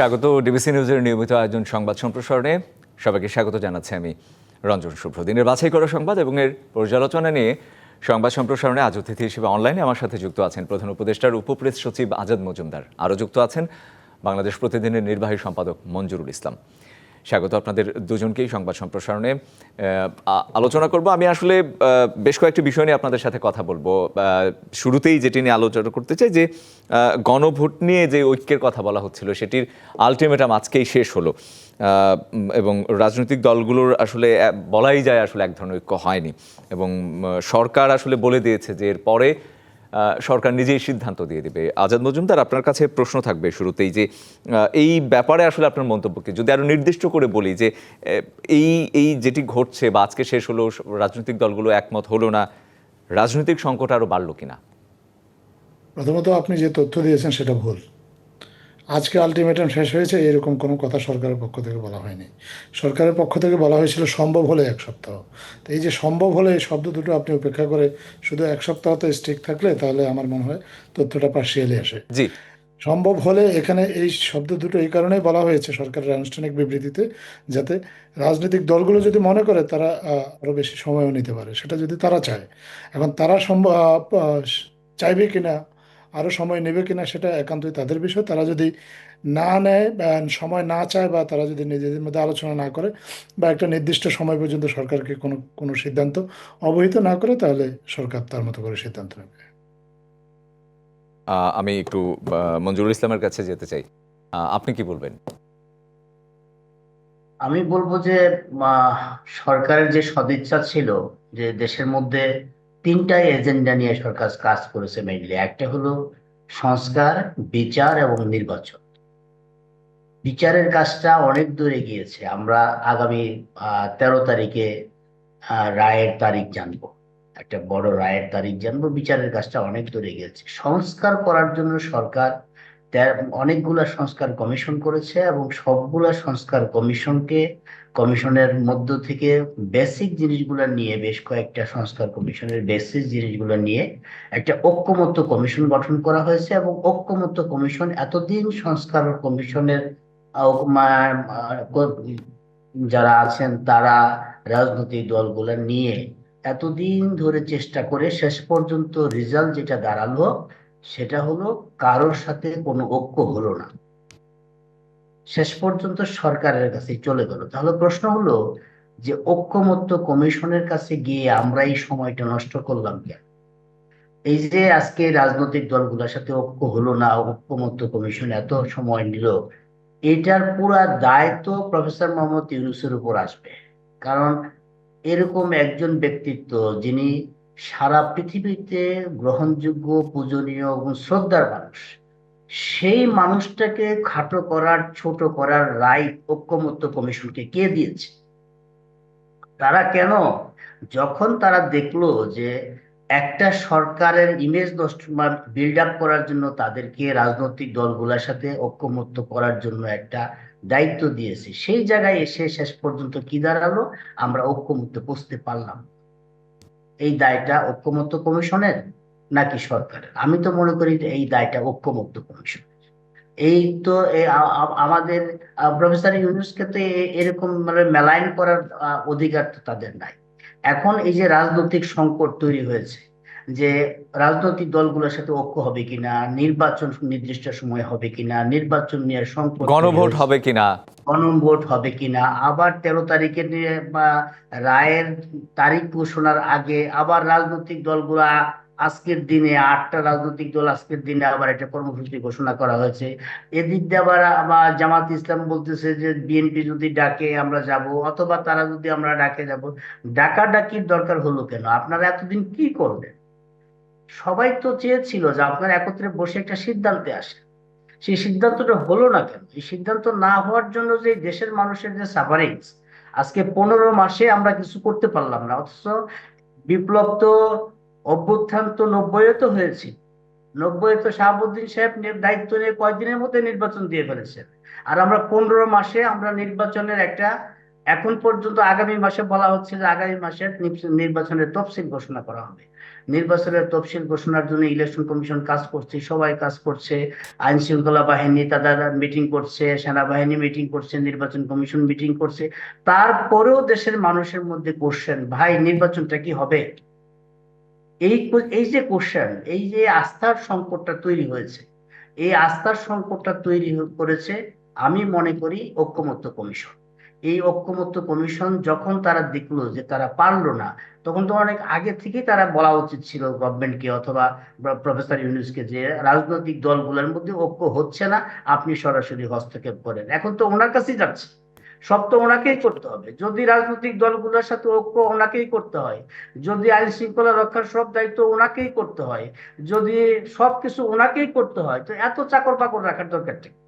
স্বাগত ডিবিসি নিউজের নিয়মিত আয়োজন সংবাদ সম্প্রসারণে। সবাইকে স্বাগত জানাচ্ছি আমি রঞ্জন শুভ্র দিনের বাছাই করা সংবাদ এবং এর পর্যালোচনা নিয়ে সংবাদ সম্প্রসারণে আজ অতিথি হিসেবে অনলাইনে আমার সাথে যুক্ত আছেন প্রধান উপদেষ্টার উপপ্রেস সচিব আজাদ মজুমদার। আরও যুক্ত আছেন বাংলাদেশ প্রতিদিনের নির্বাহী সম্পাদক মঞ্জুরুল ইসলাম। স্বাগত আপনাদের দুজনকেই সংবাদ সম্প্রসারণে। আলোচনা করব। আমি আসলে বেশ কয়েকটি বিষয় নিয়ে আপনাদের সাথে কথা বলব। শুরুতেই যেটি নিয়ে আলোচনা করতে চাই যে গণভোট নিয়ে যে ঐক্যের কথা বলা হচ্ছিল, সেটির আলটিমেটাম আজকেই শেষ হলো। এবং রাজনৈতিক দলগুলোর আসলে বলাই যায় আসলে এক ধরনের ঐক্য হয়নি। এবং সরকার আসলে বলে দিয়েছে যে, এরপরে সরকার নিজেই সিদ্ধান্ত দিয়ে দেবে। আজাদ মজুমদার, আপনার কাছে প্রশ্ন থাকবে শুরুতেই যে এই ব্যাপারে আসলে আপনার মন্তব্যকে যদি আরও নির্দিষ্ট করে বলি যে এই এই যেটি ঘটছে বা আজকে শেষ হলো, রাজনৈতিক দলগুলো একমত হলো না, রাজনৈতিক সংকট আরও বাড়লো কিনা? প্রথমত আপনি যে তথ্য দিয়েছেন সেটা ভুল। আজকে আলটিমেটাম শেষ হয়েছে এরকম কোনো কথা সরকারের পক্ষ থেকে বলা হয়নি। সরকারের পক্ষ থেকে বলা হয়েছিল সম্ভব হলে এক সপ্তাহ। তো এই যে সম্ভব হলে এই শব্দ দুটো আপনি উপেক্ষা করে শুধু এক সপ্তাহ তো স্ট্রিক থাকলে তাহলে আমার মনে হয় তথ্যটা পার্সিয়ালি আসে। জি। সম্ভব হলে এখানে এই শব্দ দুটো এই কারণেই বলা হয়েছে সরকারের আনুষ্ঠানিক বিবৃতিতে যাতে রাজনৈতিক দলগুলো যদি মনে করে তারা আহ, আরও বেশি সময়ও নিতে পারে সেটা যদি তারা চায়। এখন তারা সম্ভব চাইবে কিনা আরও সময় নেবে কিনা সেটা একান্তই তাদের বিষয়। তারা যদি না নেয় বা সময় না চায় বা তারা যদি নিজেদের মধ্যে আলোচনা না করে বা একটা নির্দিষ্ট সময় পর্যন্ত সরকারকে কোনো কোনো সিদ্ধান্ত অবহিত না করে তাহলে সরকার তার মতো করে সিদ্ধান্ত নেবে। আমি একটু মঞ্জুরুল ইসলামের কাছে যেতে চাই। আপনি কি বলবেন? আমি বলব যে সরকারের যে সদিচ্ছা ছিল যে দেশের মধ্যে তিনটা এজেন্ডা নিয়ে সরকার কাজ করেছে মেইনলি একটা হলো সংস্কার, বিচার এবং নির্বাচন। বিচারের কাজটা অনেক দূরে গিয়েছে আমরা আগামী তেরো তারিখে রায়ের তারিখ জানব। একটা বড় রায়ের তারিখ জানব। বিচারের কাজটা অনেক দূরে গিয়েছে সংস্কার করার জন্য সরকার অনেকগুলা সংস্কার কমিশন করেছে এবং সবগুলা সংস্কার কমিশনকে কমিশনের মধ্য থেকে বেসিক জিনিসগুলো নিয়ে বেশ কয়েকটা সংস্কার কমিশনের বেসিক জিনিসগুলো নিয়ে একটা ঐক্যমত্য কমিশন গঠন করা হয়েছে এবং ঐক্যমত্য কমিশন এতদিন সংস্কার কমিশনের যারা আছেন তারা রাজনৈতিক দলগুলো নিয়ে এতদিন ধরে চেষ্টা করে শেষ পর্যন্ত রেজাল্ট যেটা দাঁড়াল সেটা হলো কারোর সাথে কোনো ঐক্য হলো না। শেষ পর্যন্ত সরকারের কাছে চলে গেল। তাহলে প্রশ্ন হলো যে ঐক্যমত্য কমিশনের কাছে গিয়ে আমরা এই সময়টা নষ্ট করলাম কেন? এই যে আজকে রাজনৈতিক দলগুলোর সাথে ঐক্য হলো না, ঐক্যমত্য কমিশন এত সময় নিল, এটার পুরা দায়িত্ব প্রফেসর মোহাম্মদ ইউনুসের উপর আসবে। কারণ এরকম একজন ব্যক্তিত্ব যিনি সারা পৃথিবীতে গ্রহণযোগ্য, পূজনীয় এবং শ্রদ্ধার মানুষ সেই মানুষটাকে খাটো করার, ছোট করার রাইট ঐক্যমত্য কমিশনকে কে দিয়েছে? তারা কেন? যখন তারা দেখল যে একটা সরকারের ইমেজ নষ্ট বিল্ড আপ করার জন্য তাদেরকে রাজনৈতিক দলগুলোর সাথে ঐক্যমত্য করার জন্য একটা দায়িত্ব দিয়েছে, সেই জায়গায় এসে শেষ পর্যন্ত কি দাঁড়াল? আমরা ঐক্যমত্য পৌঁছতে পারলাম। এই দায়টা ঐক্যমত্য কমিশনের নাকি সরকারের? আমি তো মনে করি যে এই দায়টা ঐক্যমত্য কমিশন। এই তো আমাদের প্রফেসর ইউনুসকে তো এরকম মানে মেলাইন করার অধিকার তো তাদের নাই। এখন এই যে রাজনৈতিক সংকট তৈরি হয়েছে যে রাজনৈতিক দলগুলোর সাথে ঐক্য হবে কিনা নির্বাচন নির্দিষ্ট সময় হবে কিনা নির্বাচন নিয়ে সংকট গণভোট হবে কিনা? গণভোট হবে কিনা আবার তেরো তারিখে নিয়ে বা রায়ের তারিখ ঘোষণার আগে আবার রাজনৈতিক দলগুলা আজকের দিনে আটটা রাজনৈতিক দল আজকের দিনে আবার একটা কর্মসূচি ঘোষণা করা হয়েছে। এদিক দিয়ে আবার আবার জামাত ইসলাম বলতেছে যে বিএনপি যদি ডাকে আমরা যাব, অথবা তারা যদি আমরা ডাকে যাব ডাকা ডাকির দরকার হলো কেন? আপনারা এতদিন কি করবেন সবাই তো চেয়েছিল যে আপনারা একত্রে বসে একটা সিদ্ধান্তে আসে সেই সিদ্ধান্তটা হলো না কেন? এই সিদ্ধান্ত না হওয়ার জন্য যে দেশের মানুষের যে সাফারিংস আজকে পনেরো মাসে আমরা কিছু করতে পারলাম না। অথচ বিপ্লব তো অভ্যুত্থান তো নব্বইয়ে তো হয়েছে। নব্বইয়ে তো শাহাবুদ্দিন সাহেব দায়িত্ব নিয়ে কয়েকদিনের মধ্যে নির্বাচন দিয়ে ফেলেছেন। আর আমরা পনেরো মাসে আমরা নির্বাচনের একটা এখন পর্যন্ত আগামী মাসে বলা হচ্ছে যে আগামী মাসে নির্বাচনের তফসিল ঘোষণা করা হবে। নির্বাচনের তফসিল ঘোষণার জন্য ইলেকশন কমিশন কাজ করছে, সবাই কাজ করছে আইন শৃঙ্খলা বাহিনী তাদের মিটিং করছে, সেনাবাহিনী মিটিং করছে, নির্বাচন কমিশন মিটিং করছে। তারপরেও দেশের মানুষের মধ্যে কোশ্চেন ভাই, নির্বাচনটা কি হবে? এই এই যে কোশ্চেন এই যে আস্থার সংকটটা তৈরি হয়েছে, এই আস্থার সংকটটা তৈরি করেছে আমি মনে করি ঐক্যমত্য কমিশন। এই ঐক্যমত্য কমিশন যখন তারা দেখল যে তারা পারল না, তখন তো অনেক আগে থেকেই তারা বলা উচিত ছিল গভর্নমেন্টকে অথবা প্রফেসর ইউনুসকে যে রাজনৈতিক দলগুলোর মধ্যে ঐক্য হচ্ছে না, আপনি সরাসরি হস্তক্ষেপ করেন। এখন তো ওনার কাছেই যাচ্ছে। সব তো ওনাকেই করতে হবে। যদি রাজনৈতিক দলগুলোর সাথে ঐক্য ওনাকেই করতে হয় যদি আইন শৃঙ্খলা রক্ষার সব দায়িত্ব ওনাকেই করতে হয় যদি সবকিছু ওনাকেই করতে হয় তো এত চাকর বাকর রাখার দরকারটা কি?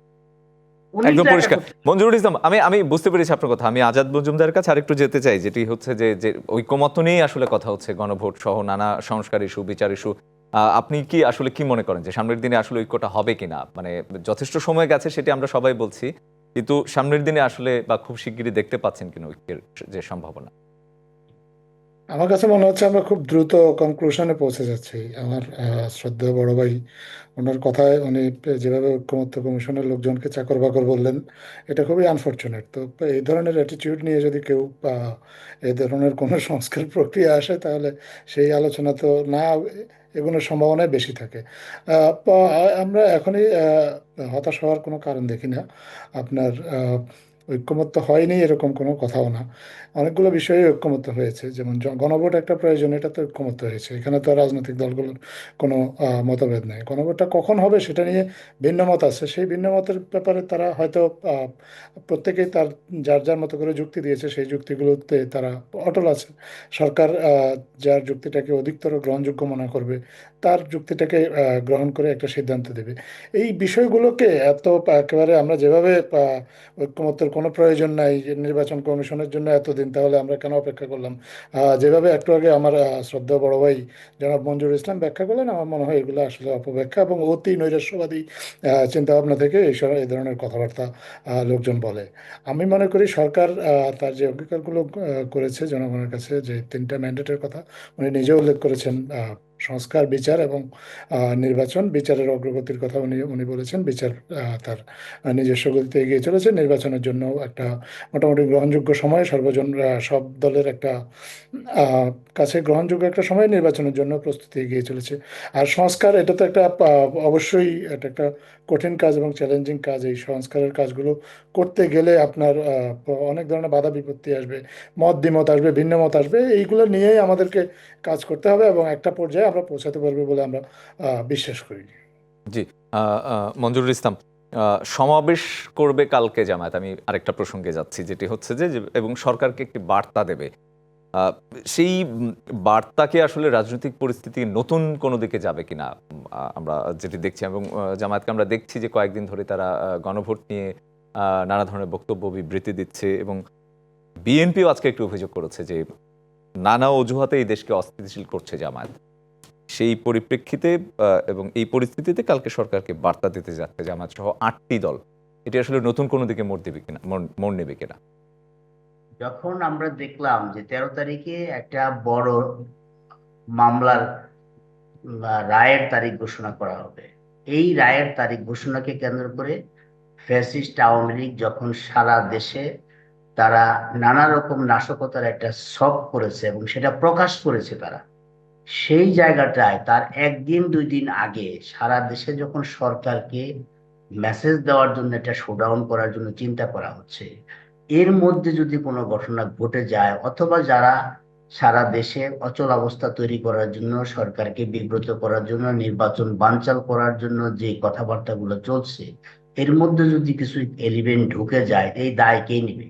উনি একদম পরিষ্কার। মঞ্জুরুল ইসলাম আমি আমি বুঝতে পেরেছি আপনার কথা। আমি আজাদ মজুমদারের কাছে আরেকটু যেতে চাই যেটি হচ্ছে যে যে ঐক্যমত্য নিয়েই আসলে কথা হচ্ছে গণভোট সহ নানা সংস্কার ইস্যু বিচার ইস্যু। আহ, আপনি কি আসলে কি মনে করেন যে সামনের দিনে আসলে ঐক্যটা হবে কিনা? মানে যথেষ্ট সময় গেছে সেটি আমরা সবাই বলছি। কিন্তু সামনের দিনে আসলে বা খুব শিগগিরই দেখতে পাচ্ছেন কিনা ঐক্যের যে সম্ভাবনা। আমার কাছে মনে হচ্ছে আমরা খুব দ্রুত কনক্লুশনে পৌঁছে যাচ্ছি। আমার শ্রদ্ধেয় বড় ভাই, ওনার কথায় উনি যেভাবে ঐক্যমত্য কমিশনের লোকজনকে চাকর বাকর বললেন, এটা খুবই আনফর্চুনেট তো এই ধরনের অ্যাটিটিউড নিয়ে যদি কেউ এই ধরনের কোনো সংস্কার প্রক্রিয়া আসে, তাহলে সেই আলোচনা তো না এগোনোর সম্ভাবনাই বেশি থাকে। আমরা এখনই হতাশ হওয়ার কোনো কারণ দেখি না। আপনার ঐক্যমত্য হয়নি এরকম কোনো কথাও না। অনেকগুলো বিষয়ে ঐক্যমত্য হয়েছে। যেমন গণভোট একটা প্রয়োজন, এটা তো ঐক্যমত্য হয়েছে। এখানে তো রাজনৈতিক দলগুলোর কোনো মতভেদ নেই। গণভোটটা কখন হবে সেটা নিয়ে ভিন্ন মত আছে। সেই ভিন্ন মতের ব্যাপারে তারা হয়তো প্রত্যেকেই তার, যার যার মতো করে যুক্তি দিয়েছে, সেই যুক্তিগুলোতে তারা অটল আছে। সরকার যার যুক্তিটাকে অধিকতর গ্রহণযোগ্য মনে করবে তার যুক্তিটাকে গ্রহণ করে একটা সিদ্ধান্ত দেবে। এই বিষয়গুলোকে এত একেবারে আমরা যেভাবে ঐক্যমত্যের কোনো প্রয়োজন নাই নির্বাচন কমিশনের জন্য এতদিন তাহলে আমরা কেন অপেক্ষা করলাম? যেভাবে একটু আগে আমার শ্রদ্ধা বড় ভাই জনাব মঞ্জুর ইসলাম ব্যাখ্যা করলেন আমার মনে হয় এগুলো আসলে অপব্যাখ্যা এবং অতি নৈরাশ্যবাদী আহ, চিন্তাভাবনা থেকে এইসব এই ধরনের কথাবার্তা লোকজন বলে। আমি মনে করি সরকার তার যে অঙ্গীকারগুলো করেছে জনগণের কাছে যে তিনটা ম্যান্ডেটের কথা উনি নিজেও উল্লেখ করেছেন সংস্কার, বিচার এবং নির্বাচন। বিচারের অগ্রগতির কথা উনি উনি বলেছেন। বিচার তার নিজস্ব গতিতে এগিয়ে চলেছে নির্বাচনের জন্য একটা মোটামুটি গ্রহণযোগ্য সময়, সর্বজন সব দলের একটা কাছে গ্রহণযোগ্য একটা সময় নির্বাচনের জন্য প্রস্তুতি এগিয়ে চলেছে। আর সংস্কার, এটা তো একটা অবশ্যই এটা একটা কঠিন কাজ এবং চ্যালেঞ্জিং কাজ। এই সংস্কারের কাজগুলো করতে গেলে আপনার অনেক ধরনের বাধা বিপত্তি আসবে, মত দ্বিমত আসবে ভিন্ন মত আসবে। এইগুলো নিয়েই আমাদেরকে কাজ করতে হবে এবং একটা পর্যায়ে আমরা পৌঁছাতে পারব বলে আমরা বিশ্বাস করি জি মঞ্জুরুল ইসলাম সমাবেশ করবে কালকে জামায়াত। আমি আরেকটা প্রসঙ্গে যাচ্ছি যেটি হচ্ছে যে এবং সরকারকে একটি বার্তা দেবে। সেই বার্তাকে আসলে রাজনৈতিক পরিস্থিতি নতুন কোনো দিকে যাবে উম, আহ, আমরা যেটি দেখছি এবং জামায়াতকে আমরা দেখছি যে কয়েকদিন ধরে তারা গণভোট নিয়ে নানা ধরনের বক্তব্য বিবৃতি দিচ্ছে এবং বিএনপিও আজকে একটু অভিযোগ করেছে যে নানা অজুহাতে এই দেশকে অস্থিতিশীল করছে জামায়াত। সেই পরিপ্রেক্ষিতে এবং এই পরিস্থিতিতে কালকে সরকারকে বার্তা দিতে যাচ্ছে জামাত সহ আটটি দল। এটি আসলে নতুন কোনো দিকে মোড় দেবে কিনা, মোড়- নেবে কিনা? যখন আমরা দেখলাম যে তেরো তারিখে একটা বড় মামলার রায়ের তারিখ ঘোষণা করা হবে, এই রায়ের তারিখ ঘোষণাকে কেন্দ্র করে ফ্যাসিস্ট আওয়ামী লীগ যখন সারা দেশে তারা নানা রকম নাশকতার একটা সব করেছে এবং সেটা প্রকাশ করেছে তারা সেই জায়গাটায় তার একদিন, দুই দিন আগে সারা দেশে যখন সরকারকে মেসেজ দেওয়ার জন্য একটা শোডাউন করার জন্য চিন্তা করা হচ্ছে, এর মধ্যে যদি কোনো ঘটনা ঘটে যায় অথবা যারা সারা দেশে অচল অবস্থা তৈরি করার জন্য, সরকারকে বিব্রত করার জন্য, নির্বাচন বানচাল করার জন্য যে কথাবার্তাগুলো চলছে, এর মধ্যে যদি কিছু এলিমেন্ট ঢুকে যায়, এই দায় কে নেবে?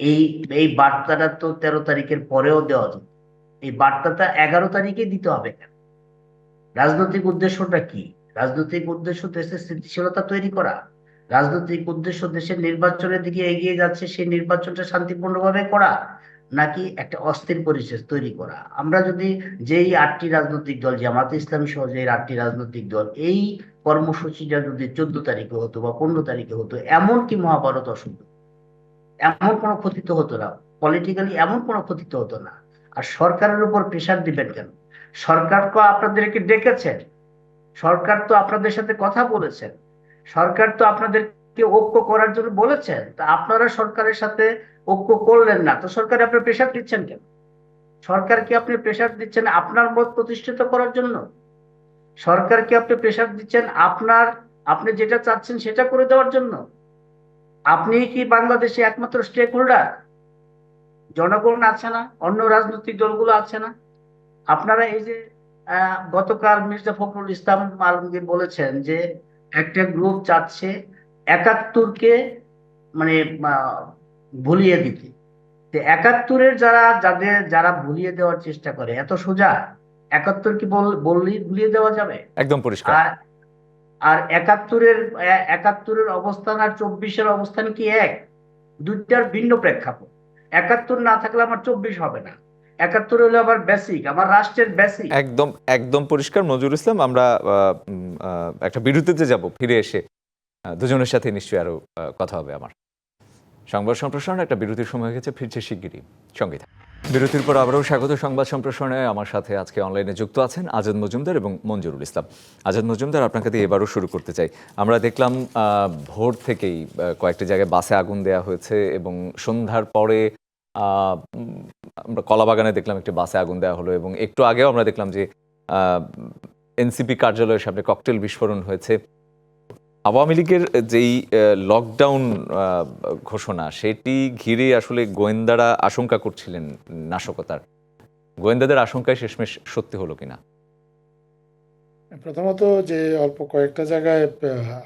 এই এই বার্তাটা তো তেরো তারিখের পরেও দেওয়া যেত এই বার্তাটা এগারো তারিখে দিতে হবে কেন? রাজনৈতিক উদ্দেশ্যটা কি? রাজনৈতিক উদ্দেশ্য দেশের স্থিতিশীলতা তৈরি করা। রাজনৈতিক উদ্দেশ্য দেশের নির্বাচনের দিকে এগিয়ে যাচ্ছে, সেই নির্বাচনটা শান্তিপূর্ণভাবে করা নাকি একটা অস্থির পরিবেশ তৈরি করা? আমরা যদি যেই আটটি রাজনৈতিক দল, জামাতে ইসলামী সহ যে আটটি রাজনৈতিক দল, এই কর্মসূচিটা যদি চোদ্দ তারিখে হতো বা পনেরো তারিখে হতো, এমন কি মহাভারত অশুদ্ধ এমন কোনো ক্ষতি তো হতো না। পলিটিক্যালি এমন কোনো ক্ষতি তো হতো না। আর সরকারের উপর প্রেশার দিবেন কেন? সরকার তো আপনাদেরকে ডেকেছেন। সরকার তো আপনাদের সাথে কথা বলেছেন। সরকার তো আপনাদেরকে ঐক্য করার জন্য বলেছেন। তা আপনারা সরকারের সাথে ঐক্য করলেন না। তো সরকার আপনার প্রেশার দিচ্ছেন কেন? সরকারকে আপনি প্রেশার দিচ্ছেন আপনার মত প্রতিষ্ঠিত করার জন্য? সরকারকে আপনি প্রেশার দিচ্ছেন আপনার, আপনি যেটা চাচ্ছেন সেটা করে দেওয়ার জন্য? আপনি কি বাংলাদেশে একমাত্র স্টেক হোল্ডার জনগণ আছে না অন্য রাজনৈতিক দলগুলো আছে না। আপনারা এই যে গতকাল মির্জা ফখরুল ইসলাম আলমগীর বলেছেন যে একটা গ্রুপ চাচ্ছে একাত্তরকে মানে ভুলিয়ে দিতে। একাত্তরের যারা যাদের যারা ভুলিয়ে দেওয়ার চেষ্টা করে এত সোজা? একাত্তর কি বল বললেই ভুলিয়ে দেওয়া যাবে? একদম পরিষ্কার। আর আর একাত্তরের একাত্তরের অবস্থান আর চব্বিশের অবস্থান কি এক? দুইটার ভিন্ন প্রেক্ষাপট। একাত্তর না থাকলে আমার চব্বিশ হবে না। একাত্তর হলো বেসিক আমার রাষ্ট্রের বেসিক একদম একদম পরিষ্কার, নজরুল ইসলাম, আমরা একটা বিরতিতে যাব, ফিরে এসে দুজনের সাথে নিশ্চয়ই আরও কথা হবে আমার। সংবাদ সম্প্রসারণ একটা বিরতির সময় গেছে, ফিরছে শিগগিরই, সঙ্গে। বিরতির পর আবারও স্বাগত সংবাদ সম্প্রসারণে, আমার সাথে আজকে অনলাইনে যুক্ত আছেন আজাদ মজুমদার এবং মঞ্জুরুল ইসলাম। আজাদ মজুমদার, আপনাকে দিয়ে এবারও শুরু করতে চাই। আমরা দেখলাম ভোর থেকেই কয়েকটি জায়গায় বাসে আগুন দেওয়া হয়েছে এবং সন্ধ্যার পরে আমরা কলাবাগানে দেখলাম একটি বাসে আগুন দেওয়া হলো এবং একটু আগেও আমরা দেখলাম যে এনসিপি কার্যালয়ের সামনে ককটেল বিস্ফোরণ হয়েছে। আওয়ামী লীগের যেই লকডাউন ঘোষণা, সেটি ঘিরে আসলে গোয়েন্দারা আশঙ্কা করছিলেন নাশকতার। গোয়েন্দাদের আশঙ্কায় শেষমেশ সত্যি হলো কিনা? প্রথমত যে অল্প কয়েকটা জায়গায়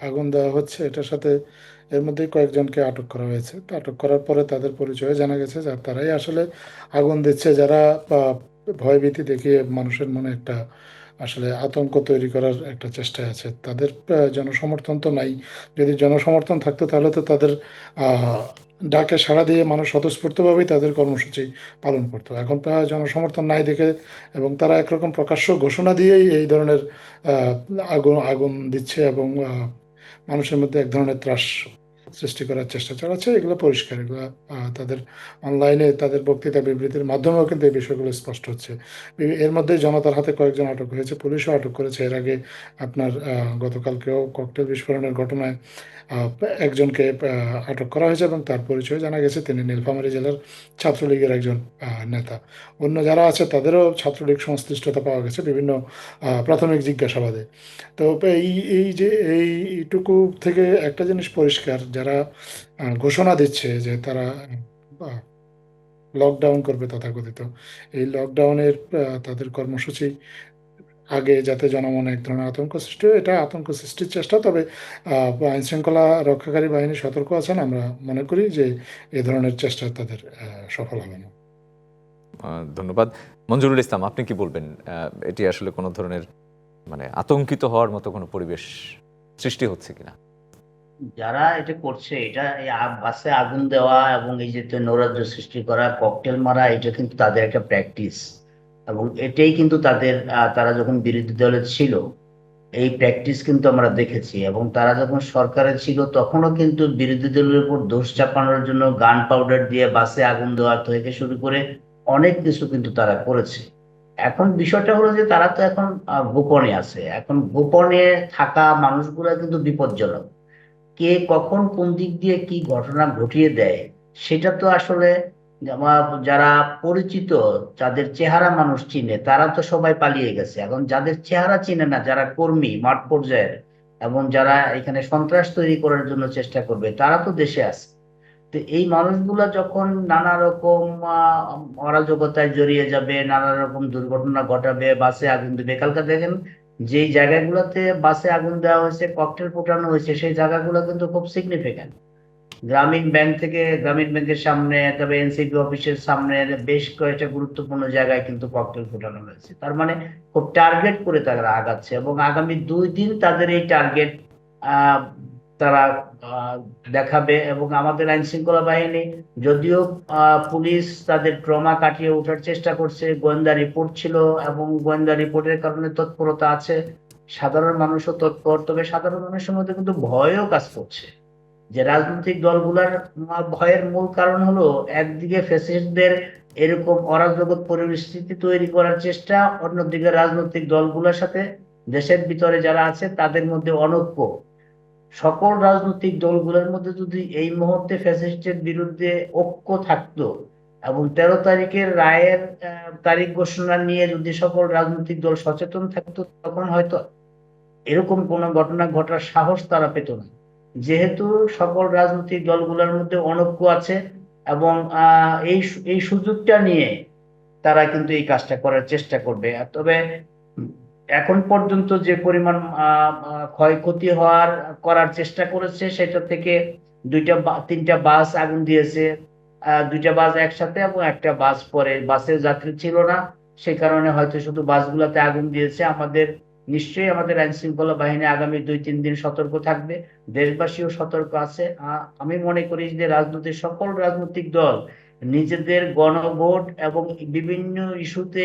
আগুন দেওয়া হচ্ছে, এটার সাথে এর মধ্যেই কয়েকজনকে আটক করা হয়েছে। তো আটক করার পরে তাদের পরিচয় জানা গেছে যে তারাই আসলে আগুন দিচ্ছে। যারা ভয়ভীতি দেখিয়ে মানুষের মনে একটা আসলে আতঙ্ক তৈরি করার একটা চেষ্টায় আছে। তাদের জনসমর্থন তো নাই। যদি জনসমর্থন থাকতো তাহলে তো তাদের ডাকে সাড়া দিয়ে মানুষ স্বতঃস্ফূর্তভাবেই তাদের কর্মসূচি পালন করতো। এখন প্রায় জনসমর্থন নাই দেখে এবং তারা একরকম প্রকাশ্য ঘোষণা দিয়েই এই ধরনের আগুন আগুন দিচ্ছে এবং মানুষের মধ্যে এক ধরনের ত্রাস সৃষ্টি করার চেষ্টা চালাচ্ছে, এগুলো পরিষ্কার, এগুলো তাদের অনলাইনে তাদের বক্তৃতা বিবৃতির মাধ্যমেও কিন্তু এই বিষয়গুলো স্পষ্ট হচ্ছে। এর মধ্যে জনতার হাতে কয়েকজন আটক হয়েছে, পুলিশও আটক করেছে। এর আগে আপনার গতকালকেও ককটেল বিস্ফোরণের ঘটনায় একজনকে আটক করা হয়েছে এবং তার পরিচয় জানা গেছে। তিনি নীলফামারী জেলার ছাত্রলীগের একজন নেতা। অন্য যারা আছে তাদেরও ছাত্রলীগ সংশ্লিষ্টতা পাওয়া গেছে বিভিন্ন প্রাথমিক জিজ্ঞাসাবাদে। তো এই এই যে, এইটুকু থেকে একটা জিনিস পরিষ্কার, যারা আহ, ঘোষণা দিচ্ছে যে তারা লকডাউন করবে তথাকথিত এই লকডাউনের তাদের কর্মসূচি আগে যাতে জনমনে এক ধরনের আতঙ্ক সৃষ্টি হয় এটা আতঙ্ক সৃষ্টির চেষ্টা। তবে আইন শৃঙ্খলা রক্ষাকারী বাহিনী সতর্ক আছেন আমরা মনে করি যে এ ধরনের চেষ্টা তাদের সফল হবে না। ধন্যবাদ। মঞ্জুরুল ইসলাম আপনি কি বলবেন? এটি আসলে কোনো ধরনের মানে আতঙ্কিত হওয়ার মতো কোনো পরিবেশ সৃষ্টি হচ্ছে কিনা? যারা এটা করছে, এটা বাসে আগুন দেওয়া এবং এই যে নৈরাজ্য সৃষ্টি করা ককটেল মারা, এটা কিন্তু তাদের একটা প্র্যাকটিস এবং এটাই কিন্তু তাদের তারা যখন বিরোধী দলে ছিল, এই প্র্যাকটিস কিন্তু আমরা দেখেছি। এবং তারা যখন সরকারে ছিল, তখনও কিন্তু বিরোধী দলের উপর দোষ চাপানোর জন্য গান পাউডার দিয়ে বাসে আগুন দেওয়া থেকে শুরু করে অনেক কিছু কিন্তু তারা করেছে। এখন বিষয়টা হলো যে তারা তো এখন গোপনে আছে। এখন গোপনে থাকা মানুষগুলো কিন্তু বিপজ্জনক। কে কখন কোন দিক দিয়ে কি ঘটনা ঘটিয়ে দেয়, সেটা তো আসলে যারা পরিচিত, যাদের চেহারা মানুষ চিনে, তারা তো সবাই পালিয়ে গেছে। এখন যাদের চেহারা চিনে না, যারা কর্মী মাঠ পর্যায়ের এবং যারা এখানে সন্ত্রাস তৈরি করার জন্য চেষ্টা করবে, তারা তো দেশে আছে। তো এই মানুষগুলা যখন নানা রকম অরাজকতায় জড়িয়ে যাবে, নানা রকম দুর্ঘটনা ঘটাবে, বাসে আগুন দেবে, কালকে দেখেন যেই জায়গাগুলোতে বাসে আগুন দেওয়া হয়েছে ককটেল ফোটানো হয়েছে, সেই জায়গাগুলো কিন্তু খুব সিগনিফিক্যান্ট গ্রামীণ ব্যাংক থেকে গ্রামীণ ব্যাংকের সামনে তবে এনসিপি অফিসের সামনে বেশ কয়েকটা গুরুত্বপূর্ণ জায়গায় কিন্তু ককটেল ফোটানো হয়েছে। তার মানে খুব টার্গেট করে তারা আগাচ্ছে এবং আগামী দুই দিন তাদের এই টার্গেট তারা দেখাবে এবং আমাদের আইন শৃঙ্খলা বাহিনী যদিও পুলিশ তাদের ট্রমা কাটিয়ে ওঠার চেষ্টা করছে, গোয়েন্দা রিপোর্ট ছিল এবং গোয়েন্দা রিপোর্টের কারণে তৎপরতা আছে। সাধারণ মানুষও তৎপর, তবে সাধারণ মানুষের মধ্যে কিন্তু ভয়ও কাজ করছে। যে রাজনৈতিক দলগুলার ভয়ের মূল কারণ হলো একদিকে ফ্যাসিস্টদের এরকম অরাজনৈতিক পরিস্থিতি তৈরি করার চেষ্টা, অন্যদিকে রাজনৈতিক দলগুলোর সাথে দেশের ভিতরে যারা আছে তাদের মধ্যে অনৈক্য। সকল রাজনৈতিক দলগুলোর মধ্যে যদি এই মুহূর্তে ফ্যাসিস্টের বিরুদ্ধে ঐক্য থাকতো এবং তেরো তারিখের রায়ের তারিখ ঘোষণা নিয়ে যদি সকল রাজনৈতিক দল সচেতন থাকতো, তখন হয়তো এরকম কোনো ঘটনা ঘটার সাহস তারা পেত না। যেহেতু সকল রাজনৈতিক দলগুলোর মধ্যে অনৈক্য আছে এবং এই এই সুযোগটা নিয়ে তারা কিন্তু এই কাজটা করার চেষ্টা করবে। তবে এখন পর্যন্ত যে পরিমাণ ক্ষয়ক্ষতি হওয়ার, করার চেষ্টা করেছে, সেটা থেকে দুইটা তিনটা বাস আগুন দিয়েছে। দুইটা বাস একসাথে এবং একটা বাস পরে বাসের যাত্রী ছিল না। সেই কারণে হয়তো শুধু বাসগুলোতে আগুন দিয়েছে। আমাদের, নিশ্চয়ই আমাদের আইন শৃঙ্খলা বাহিনী আগামী দুই, তিন দিন সতর্ক থাকবে। দেশবাসীও সতর্ক আছে। আমি মনে করি যে রাজনৈতিক, সকল রাজনৈতিক দল নিজেদের গণভোট এবং বিভিন্ন ইস্যুতে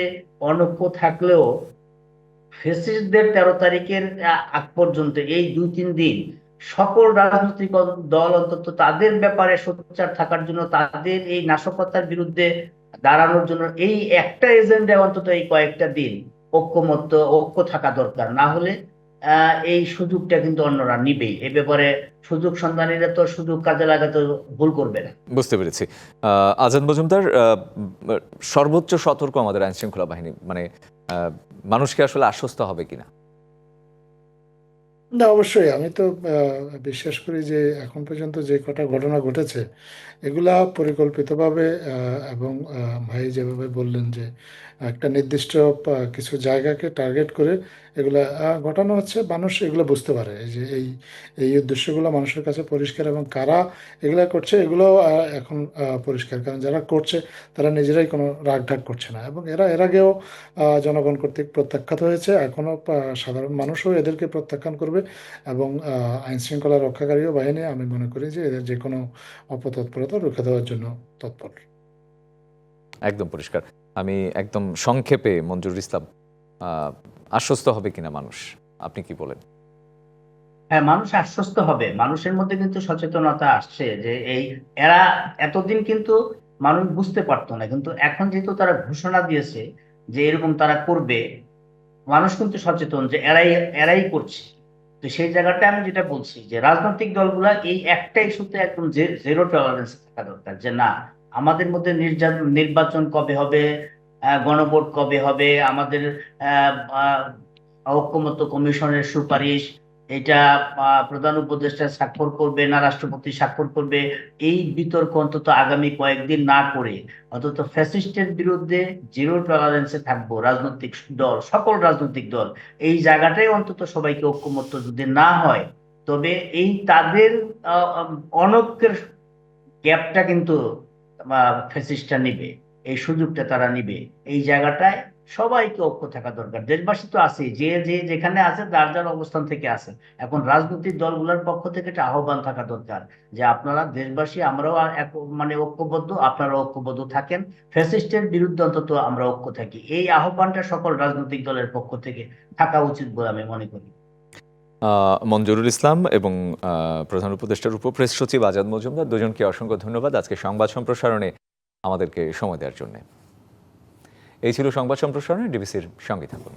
অনক্ষ থাকলেও ফেসিস্টদের তেরো তারিখের আগ পর্যন্ত, এই দুই তিন দিন সকল রাজনৈতিক দল অন্তত তাদের ব্যাপারে সোচ্চার থাকার জন্য, তাদের এই নাশকতার বিরুদ্ধে দাঁড়ানোর জন্য, এই একটা এজেন্ডায় অন্তত এই কয়েকটা দিন ঐক্যমত্য, ঐক্য থাকা দরকার। না হলে এই সুযোগটা কিন্তু অন্যরা নিবেই। এ ব্যাপারে সুযোগ সন্ধানীরা তো সুযোগ কাজে লাগাতে ভুল করবে না। বুঝতে পেরেছি। আহ, আজাদ মজুমদার সর্বোচ্চ সতর্ক আমাদের আইন শৃঙ্খলা বাহিনী মানে আহ, মানুষকে আসলে আশ্বস্ত হবে কিনা? না অবশ্যই। আমি তো আহ, বিশ্বাস করি যে এখন পর্যন্ত যে কটা ঘটনা ঘটেছে এগুলা পরিকল্পিতভাবে আহ, এবং আহ, ভাই যেভাবে বললেন যে একটা নির্দিষ্ট কিছু জায়গাকে টার্গেট করে এগুলো ঘটানো হচ্ছে। মানুষ এগুলো বুঝতে পারে। যে এই এই উদ্দেশ্যগুলো মানুষের কাছে পরিষ্কার এবং কারা এগুলো করছে এগুলো এখন পরিষ্কার। কারণ যারা করছে, তারা নিজেরাই কোনো রাগঢাক করছে না। এবং এরা, এর আগেও জনগণ কর্তৃক প্রত্যাখ্যাত হয়েছে। এখনও সাধারণ মানুষও এদেরকে প্রত্যাখ্যান করবে এবং আইন শৃঙ্খলা রক্ষাকারীও বাহিনী, আমি মনে করি যে এদের যে কোনো অপতৎপরতা রুখে দেওয়ার জন্য তৎপর। একদম পরিষ্কার। আমি একদম সংক্ষেপে মঞ্জুর ইসলাম আশ্বস্ত হবে কিনা মানুষ? আপনি কি বলেন? হ্যাঁ মানুষ আশ্বস্ত হবে। মানুষের মধ্যে কিন্তু সচেতনতা আসছে যে এই, এরা এতদিন কিন্তু মানুষ বুঝতে পারতো না। কিন্তু এখন যেহেতু তারা ঘোষণা দিয়েছে যে এরকম তারা করবে, মানুষ কিন্তু সচেতন যে এরাই এরাই করছে। তো সেই জায়গাটা আমি যেটা বলছি যে রাজনৈতিক দলগুলা এই একটা ইস্যুতে একদম জিরো টলারেন্স থাকা দরকার যে না আমাদের মধ্যে নির্যাতন নির্বাচন কবে হবে? গণভোট কবে হবে? আমাদের ঐক্যমত্য কমিশনের সুপারিশ, এটা প্রধান উপদেষ্টা স্বাক্ষর করবে না, রাষ্ট্রপতি স্বাক্ষর করবে, এই বিতর্ক অন্তত আগামী কয়েকদিন না করে, অন্তত ফ্যাসিস্টের বিরুদ্ধে জিরো টলারেন্সে থাকব, রাজনৈতিক দল, সকল রাজনৈতিক দল। এই জায়গাটাই অন্তত সবাইকে ঐক্যমত্য যদি না হয়, তবে এই তাদের অনৈক্যের গ্যাপটা কিন্তু ফ্যাসিস্টটা নিবে, এই সুযোগটা তারা নিবে, এই জায়গাটায় সবাইকে ঐক্য থাকা দরকার। দেশবাসী তো আছে, যে যে যেখানে আছে যার যার অবস্থান থেকে আছে। এখন রাজনৈতিক দলগুলোর পক্ষ থেকে একটা আহ্বান থাকা দরকার যে, আপনারা দেশবাসী আমরাও এক মানে ঐক্যবদ্ধ, আপনারা ঐক্যবদ্ধ থাকেন। ফ্যাসিস্টের বিরুদ্ধে অন্তত আমরা ঐক্য থাকি। এই আহ্বানটা সকল রাজনৈতিক দলের পক্ষ থেকে থাকা উচিত বলে আমি মনে করি। মঞ্জুরুল ইসলাম এবং প্রধান উপদেষ্টার উপপ্রেস সচিব আজাদ মজুমদার, দুজনকে অসংখ্য ধন্যবাদ আজকে সংবাদ সম্প্রসারণে আমাদেরকে সময় দেওয়ার জন্য। এই ছিল সংবাদ সম্প্রসারণে ডিবিসির সঙ্গে থাকুন।